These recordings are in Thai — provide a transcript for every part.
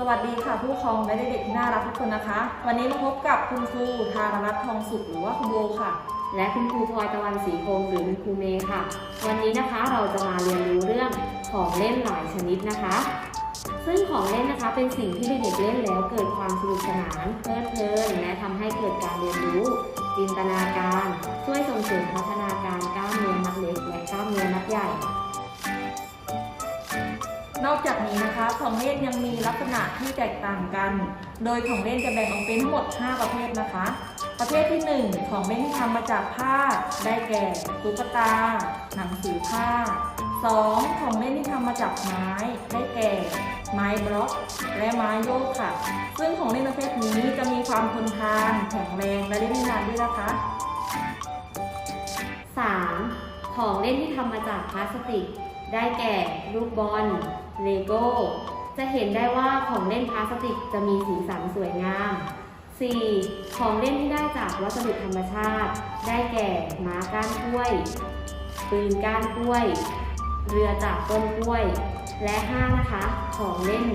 สวัสดีค่ะผู้ปกครองและเด็กๆที่น่ารักทุกคนนะคะ วันนี้มาพบกับคุณครูธารรัตน์ทองสุขหรือว่าคุณโบค่ะ และคุณครูพลอยตะวันศรีพงหรือคุณครูเมย์ค่ะ วันนี้นะคะเราจะมาเรียนรู้เรื่องของเล่นหลายชนิดนะคะ ซึ่งของเล่นนะคะเป็นสิ่งที่เด็กๆเล่นแล้วเกิดความสนุกสนาน เพลิดเพลินและทำให้เกิดการเรียนรู้ จินตนาการ ช่วยส่งเสริมพัฒนาการกล้ามเนื้อมัดเล็กและกล้ามเนื้อมัดใหญ่ นอกจากนี้นะคะของเล่นยังมีลักษณะที่แตกต่างกัน โดยของเล่นจะแบ่งออกเป็นทั้งหมด 5 ประเภทนะคะ ประเภทที่ 1 ของเล่นที่ทำมาจากผ้า ได้แก่ตุ๊กตา หนังสือผ้า 2. ของเล่นที่ทำมาจากไม้ ได้แก่ ไม้บล็อก และไม้โยกค่ะ ซึ่งของเล่นประเภทนี้จะมีความทนทานแข็งแรงและเล่นได้นานด้วยนะคะ 3. ของเล่นที่ทำมาจากพลาสติก ได้แก่ลูกบอล เลโก้ จะเห็นได้ว่าของเล่นพลาสติกจะมีสีสันสวยงาม 4. ของเล่นที่ได้จากวัสดุธรรมชาติ ได้แก่ม้าก้านกล้วย ปืนก้านกล้วย เรือจากต้นกล้วย และ 5 นะคะ ของเล่น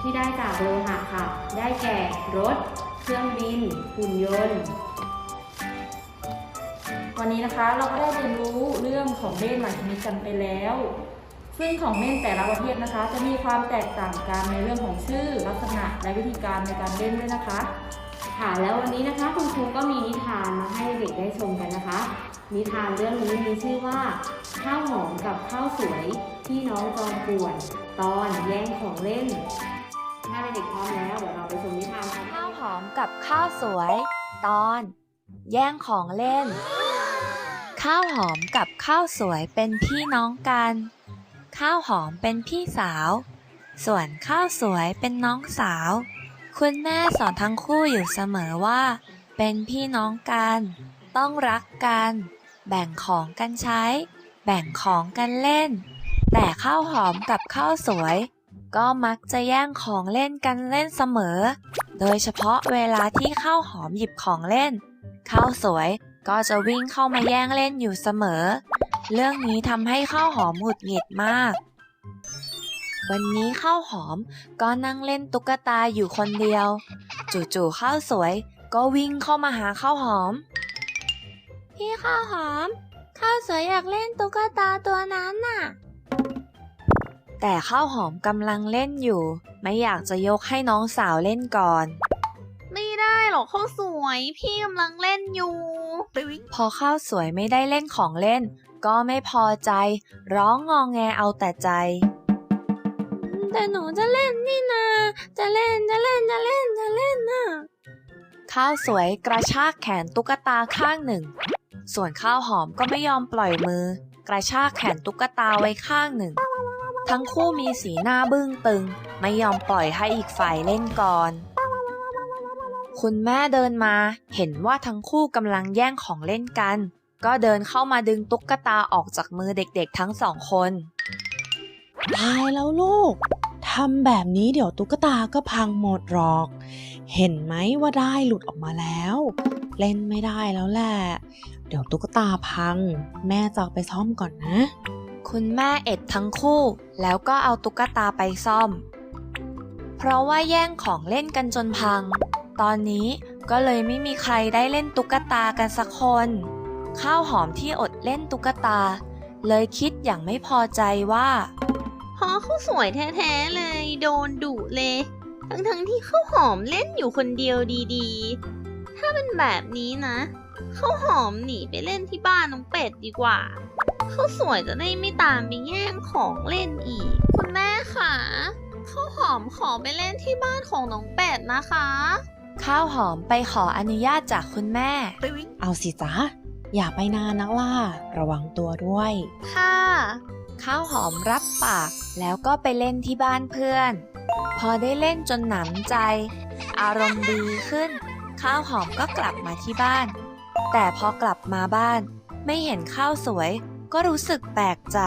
ที่ได้จากโลหะค่ะ ได้แก่รถ เครื่องบิน หุ่นยนต์ วันนี้นะคะเราก็ได้เรียนรู้เรื่องของเล่นหลายชนิดกันไปแล้ว ซึ่งของเล่นแต่ละประเภทนะคะ จะมีความแตกต่างกันในเรื่องของชื่อลักษณะและวิธีการในการเล่นด้วยนะคะ ค่ะแล้ววันนี้นะคะคุณครูก็มีนิทานมาให้เด็กได้ชมกันนะคะ นิทานเรื่องนี้มีชื่อว่า ข้าวหอมกับข้าวสวยพี่น้องจอมป่วนตอนแย่งของเล่น ถ้าเด็กพร้อมแล้วเดี๋ยวเราไปชมนิทานกันข้าวหอมกับข้าวสวย ตอน แย่งของเล่น ข้าวหอมกับข้าวสวยเป็นพี่น้องกัน ข้าวหอมเป็นพี่สาว ส่วนข้าวสวยเป็นน้องสาว คุณแม่สอนทั้งคู่อยู่เสมอว่า เป็นพี่น้องกัน ต้องรักกัน แบ่งของกันใช้ แบ่งของกันเล่น แต่ข้าวหอมกับข้าวสวย ก็มักจะแย่งของเล่นกันเล่นเสมอ โดยเฉพาะเวลาที่ข้าวหอมหยิบของเล่น ข้าวสวยก็จะวิ่งเข้ามาแย่งเล่นอยู่เสมอ เรื่องนี้ทำให้ข้าวหอมหงุดหงิดมาก วันนี้ข้าวหอมก็นั่งเล่นตุ๊กตาอยู่คนเดียว จู่ๆข้าวสวย ก็วิ่งเข้ามาหาข้าวหอม พี่ข้าวหอม ข้าวสวยอยากเล่นตุ๊กตาตัวนั้นน่ะ แต่ข้าวหอมกำลังเล่นอยู่ ไม่อยากจะยกให้น้องสาวเล่นก่อน หรอกข้าวสวย พี่กำลังเล่นอยู่ พอข้าวสวยไม่ได้เล่นของเล่น ก็ไม่พอใจ ร้องงองแงเอาแต่ใจ แต่หนูจะเล่นนี่นา จะเล่นจะเล่นจะเล่นจะเล่นนะข้าวสวยกระชากแขนตุ๊กตาข้างหนึ่ง ส่วนข้าวหอมก็ไม่ยอมปล่อยมือ กระชากแขนตุ๊กตาไว้ข้างหนึ่ง ทั้งคู่มีสีหน้าบึ้งตึง ไม่ยอมปล่อยให้อีกฝ่ายเล่นก่อน คุณแม่เดินมา เห็นว่าทั้งคู่กำลังแย่งของเล่นกัน ก็เดินเข้ามาดึงตุ๊กตาออกจากมือเด็กๆทั้งสองคนตายแล้วลูกทำแบบนี้เดี๋ยวตุ๊กตาก็พังหมดหรอก เห็นไหมว่าได้หลุดออกมาแล้ว เล่นไม่ได้แล้วแหละ เดี๋ยวตุ๊กตาพัง แม่จะเอาไปซ่อมก่อนนะ คุณแม่เอ็ดทั้งคู่ แล้วก็เอาตุ๊กตาไปซ่อม เพราะว่าแย่งของเล่นกันจนพัง ตอนนี้ก็เลยไม่มีใครได้เล่นตุ๊กตากันสักคน ข้าวหอมที่อดเล่นตุ๊กตา เลยคิดอย่างไม่พอใจว่าพอเขาสวยแท้ๆเลย โดนดุเลย ทั้งๆที่ข้าวหอมเล่นอยู่คนเดียวดีๆ ถ้าเป็นแบบนี้นะข้าวหอมหนีไปเล่นที่บ้านน้องเป็ดดีกว่าข้าวสวยจะได้ไม่ตามไปแย่งของเล่นอีก คุณแม่คะข้าวหอมขอไปเล่นที่บ้านของน้องเป็ดนะคะ ข้าวหอมไปขออนุญาตจากคุณแม่ เอาสิจ๊ะ อย่าไปนานนักล่ะ ระวังตัวด้วย ค่ะ ข้าวหอมรับปาก แล้วก็ไปเล่นที่บ้านเพื่อน พอได้เล่นจนหนำใจ อารมณ์ดีขึ้น ข้าวหอมก็กลับมาที่บ้าน แต่พอกลับมาบ้าน ไม่เห็นข้าวสวย ก็รู้สึกแปลกใจ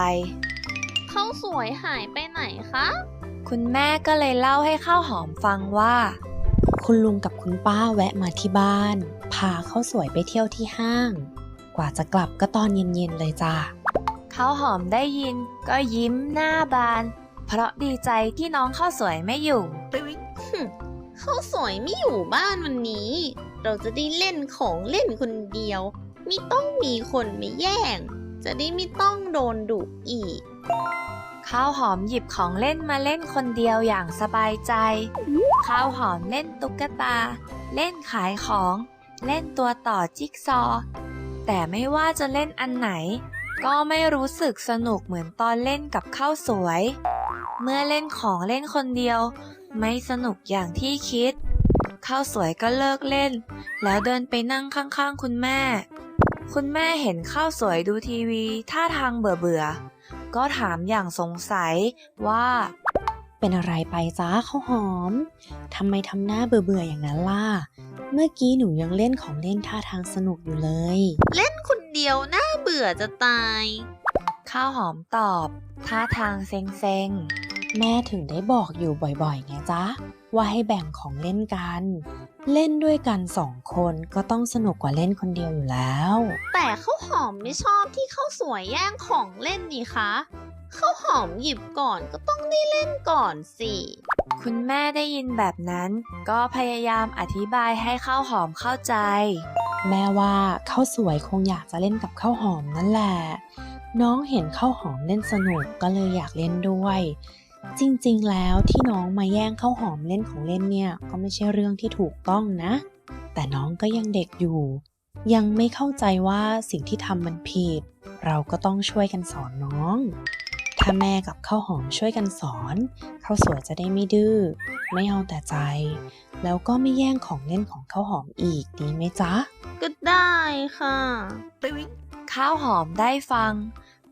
ข้าวสวยหายไปไหนคะ คุณแม่ก็เลยเล่าให้ข้าวหอมฟังว่า คุณลุงกับคุณป้าแวะมาที่บ้าน พาข้าวสวยไปเที่ยวที่ห้าง กว่าจะกลับก็ตอนเย็นๆเลยจ้ะข้าวหอมได้ยิน ก็ยิ้มหน้าบาน เพราะดีใจที่น้องข้าวสวยไม่อยู่หข้าวสวยไม่อยู่บ้านวันนี้ เราจะได้เล่นของเล่นคนเดียว ไม่ต้องมีคนมาแย่ง จะได้ไม่ต้องโดนดุอีก ข้าวหอมหยิบของเล่นมาเล่นคนเดียวอย่างสบายใจ ข้าวหอมเล่นตุ๊กตา เล่นขายของ เล่นตัวต่อจิ๊กซอว์แต่ไม่ว่าจะเล่นอันไหน ก็ไม่รู้สึกสนุกเหมือนตอนเล่นกับข้าวสวย เมื่อเล่นของเล่นคนเดียว ไม่สนุกอย่างที่คิด ข้าวสวยก็เลิกเล่น แล้วเดินไปนั่งข้างๆคุณแม่ คุณแม่เห็นข้าวสวยดูทีวีท่าทางเบื่อๆ ก็ถามอย่างสงสัยว่า เป็นอะไรไปจ้าข้าวหอมทำไมทำหน้าเบื่อๆอย่างนั้นล่ะ เมื่อกี้หนูยังเล่นของเล่นท่าทางสนุกอยู่เลย เล่นคนเดียวน่าเบื่อจะตาย ข้าวหอมตอบท่าทางเซ็งแม่ถึงได้บอกอยู่บ่อยๆไงจ๊ะ ว่าให้แบ่งของเล่นกัน เล่นด้วยกันสองคนก็ต้องสนุกกว่าเล่นคนเดียวอยู่แล้ว แต่ข้าวหอมไม่ชอบที่ข้าวสวยแย่งของเล่นนี่คะข้าวหอมหยิบก่อนก็ต้องได้เล่นก่อนสิๆคุณแม่ได้ยินแบบนั้น ก็พยายามอธิบายให้ข้าวหอมเข้าใจ แม่ว่าข้าวสวยคงอยากจะเล่นกับข้าวหอมนั่นแหละ น้องเห็นข้าวหอมเล่นสนุกก็เลยอยากเล่นด้วย จริงๆ แล้วที่น้องมาแย่งข้าวหอมเล่นของเล่นเนี่ยก็ไม่ใช่เรื่องที่ถูกต้องนะ แต่น้องก็ยังเด็กอยู่ ยังไม่เข้าใจว่าสิ่งที่ทำมันผิด เราก็ต้องช่วยกันสอนน้อง ถ้าแม่กับข้าวหอมช่วยกันสอนข้าวสวยจะได้ไม่ดื้อ ไม่เอาแต่ใจ แล้วก็ไม่แย่งของเล่นของข้าวหอมอีกดีไหมจ๊ะ ก็ได้ค่ะ ข้าวหอมได้ฟัง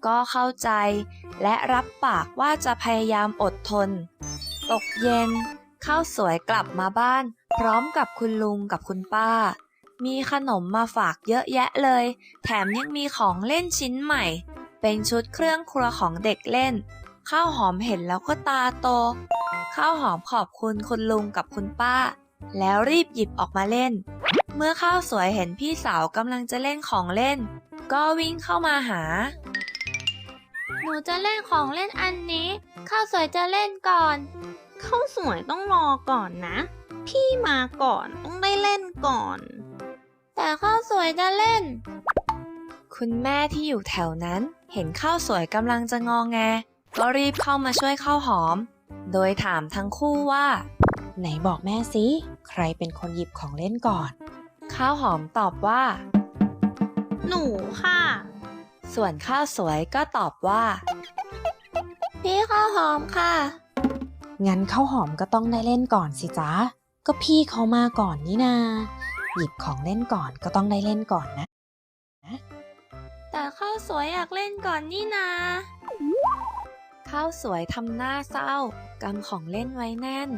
ก็เข้าใจ และรับปากว่าจะพยายามอดทน ตกเย็น ข้าวสวยกลับมาบ้าน พร้อมกับคุณลุงกับคุณป้า มีขนมมาฝากเยอะแยะเลย แถมยังมีของเล่นชิ้นใหม่ เป็นชุดเครื่องครัวของเด็กเล่น ข้าวหอมเห็นแล้วก็ตาโต ข้าวหอมขอบคุณคุณลุงกับคุณป้า แล้วรีบหยิบออกมาเล่น เมื่อข้าวสวยเห็นพี่สาวกำลังจะเล่นของเล่นก็วิ่งเข้ามาหา หนูจะเล่นของเล่นอันนี้ ข้าวสวยจะเล่นก่อน ข้าวสวยต้องรอก่อนนะ พี่มาก่อนต้องได้เล่นก่อน แต่ข้าวสวยจะเล่น คุณแม่ที่อยู่แถวนั้น เห็นข้าวสวยกำลังจะงองแง ก็รีบเข้ามาช่วยข้าวหอม โดยถามทั้งคู่ว่า ไหนบอกแม่สิใครเป็นคนหยิบของเล่นก่อน ข้าวหอมตอบว่า หนูค่ะ ส่วนข้าวสวยก็ตอบว่า พี่ข้าวหอมค่ะ งั้นข้าวหอมก็ต้องได้เล่นก่อนสิจ๊ะ ก็พี่เขามาก่อนนี่นา หยิบของเล่นก่อนก็ต้องได้เล่นก่อนนะ แต่ข้าวสวยอยากเล่นก่อนนี่นา ข้าวสวยทำหน้าเศร้ากำของเล่นไว้แน่น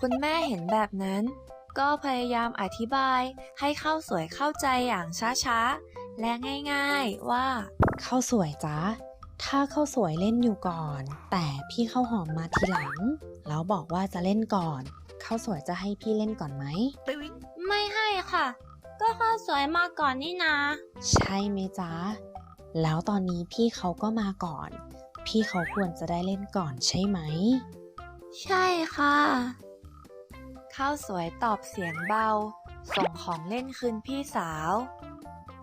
คุณแม่เห็นแบบนั้น ก็พยายามอธิบายให้ข้าวสวยเข้าใจอย่างช้าๆ และง่ายๆว่า ข้าวสวยจ๊ะถ้าข้าวสวยเล่นอยู่ก่อน แต่พี่ข้าวหอมมาทีหลัง แล้วบอกว่าจะเล่นก่อนข้าวสวยจะให้พี่เล่นก่อนไหม ไม่ให้ค่ะ ก็ข้าวสวยมาก่อนนี่นาใช่ไหมจ๊ะ แล้วตอนนี้พี่เขาก็มาก่อน พี่เขาควรจะได้เล่นก่อนใช่ไหม ใช่ค่ะ ข้าวสวยตอบเสียงเบา ส่งของเล่นคืนพี่สาว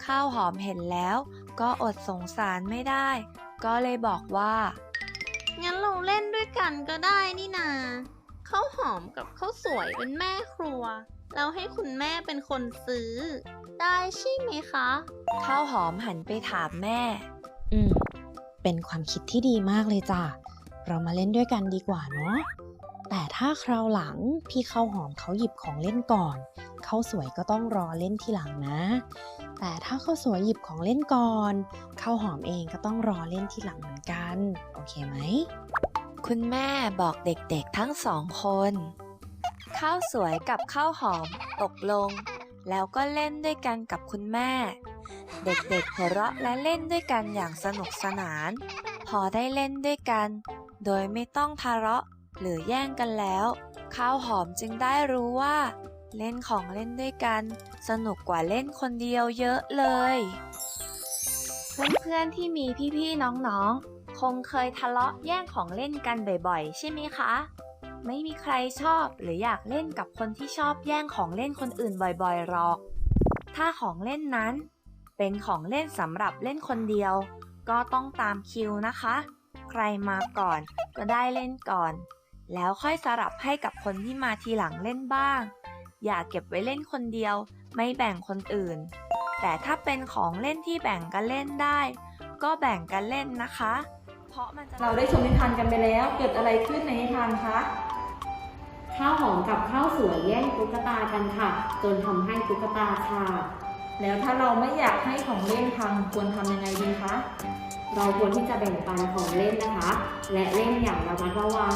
ข้าวหอมเห็นแล้ว ก็อดสงสารไม่ได้ ก็เลยบอกว่า งั้นเราเล่นด้วยกันก็ได้นี่นาข้าวหอมกับข้าวสวยเป็นแม่ครัว เราให้คุณแม่เป็นคนซื้อ ได้ใช่ไหมคะข้าวหอมหันไปถามแม่ อืม เป็นความคิดที่ดีมากเลยจ้ะ เรามาเล่นด้วยกันดีกว่าเนาะแต่ถ้าคราวหลังพี่ข้าวหอมเขาหยิบของเล่นก่อนข้าวสวยก็ต้องรอเล่นทีหลังนะ แต่ถ้าข้าวสวยหยิบของเล่นก่อนข้าวหอมเองก็ต้องรอเล่นทีหลังเหมือนกัน โอเคไหม คุณแม่บอกเด็กๆทั้งสองคนข้าวสวยกับข้าวหอมตกลง แล้วก็เล่นด้วยกันกับคุณแม่ เด็กๆหัวเราะและเล่นด้วยกันอย่างสนุกสนาน พอได้เล่นด้วยกัน โดยไม่ต้องทะเลาะหรือแย่งกันแล้ว ข้าวหอมจึงได้รู้ว่า เล่นของเล่นด้วยกัน สนุกกว่าเล่นคนเดียวเยอะเลย เพื่อนๆที่มีพี่ๆน้องๆ คงเคยทะเลาะแย่งของเล่นกันบ่อยๆ ใช่ไหมคะ ไม่มีใครชอบหรืออยากเล่นกับคนที่ชอบแย่งของเล่นคนอื่นบ่อยๆหรอก ถ้าของเล่นนั้น เป็นของเล่นสำหรับเล่นคนเดียว ก็ต้องตามคิวนะคะ ใครมาก่อนก็ได้เล่นก่อน แล้วค่อยสลับให้กับคนที่มาทีหลังเล่นบ้าง อย่าเก็บไว้เล่นคนเดียว ไม่แบ่งคนอื่น แต่ถ้าเป็นของเล่นที่แบ่งกันเล่นได้ ก็แบ่งกันเล่นนะคะ เพราะมันจะเราได้ชมนิทานกันไปแล้ว เกิดอะไรขึ้นในนิทานคะข้าวหอมกับข้าวสวยแย่งตุ๊กตากันค่ะ จนทำให้ตุ๊กตาขาดแล้วถ้าเราไม่อยากให้ของเล่นพังควรทำยังไงดีคะเราควรที่จะแบ่งปันของเล่นนะคะ และเล่นอย่างระมัดระวัง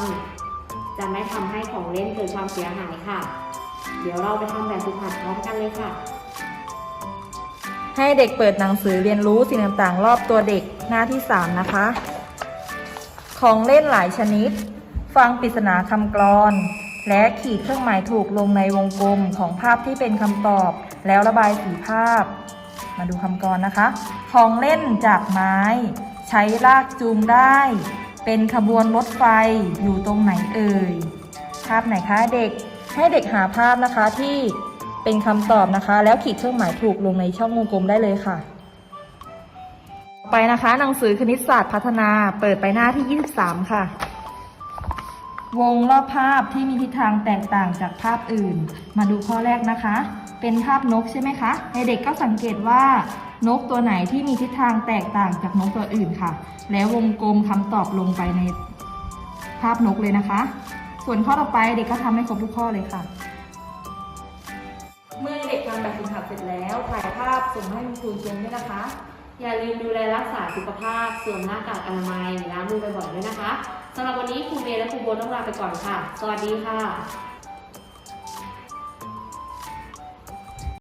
จะไม่ทำให้ของเล่นเกิดความเสียหายค่ะ เดี๋ยวเราไปทำแบบฝึกหัดพร้อมกันเลยค่ะ ให้เด็กเปิดหนังสือเรียนรู้สิ่งต่างๆ รอบตัวเด็กหน้าที่ 3 นะคะ ของเล่นหลายชนิด ฟังปริศนาคำกลอน และขีดเครื่องหมายถูกลงในวงกลมของภาพที่เป็นคำตอบ แล้วระบายสีภาพ มาดูคำกลอนนะคะ ของเล่นจากไม้ ใช้ลากจูงได้ เป็นขบวนรถไฟอยู่ตรงไหนเอ่ยภาพไหนคะเด็ก ให้เด็กหาภาพนะคะที่เป็นคำตอบนะคะ แล้วขีดเครื่องหมายถูกลงในช่องวงกลมได้เลยค่ะ ไปนะคะ หนังสือคณิตศาสตร์พัฒนาเปิดไปหน้าที่ 23 ค่ะ วงรอบภาพที่มีทิศทางแตกต่างจากภาพอื่น มาดูข้อแรกนะคะ เป็นภาพนกใช่ไหมคะในเด็กก็สังเกตว่านกตัวไหนที่มีทิศทางแตกต่างจากนกตัวอื่นค่ะ แล้ววงกลมคำตอบลงไปในภาพนกเลยนะคะ ส่วนข้อต่อไปเด็กก็ทำให้ครบทุกข้อเลยค่ะ เมื่อเด็กทำแบบฝึกหัดเสร็จแล้วถ่ายภาพส่งให้คุณครูชมด้วยนะคะ อย่าลืมดูแลรักษาสุขภาพสวมหน้ากากอนามัยล้างมือบ่อยๆด้วยนะคะสำหรับวันนี้ครูเมย์และครูโบต้องลาไปก่อนค่ะ สวัสดีค่ะ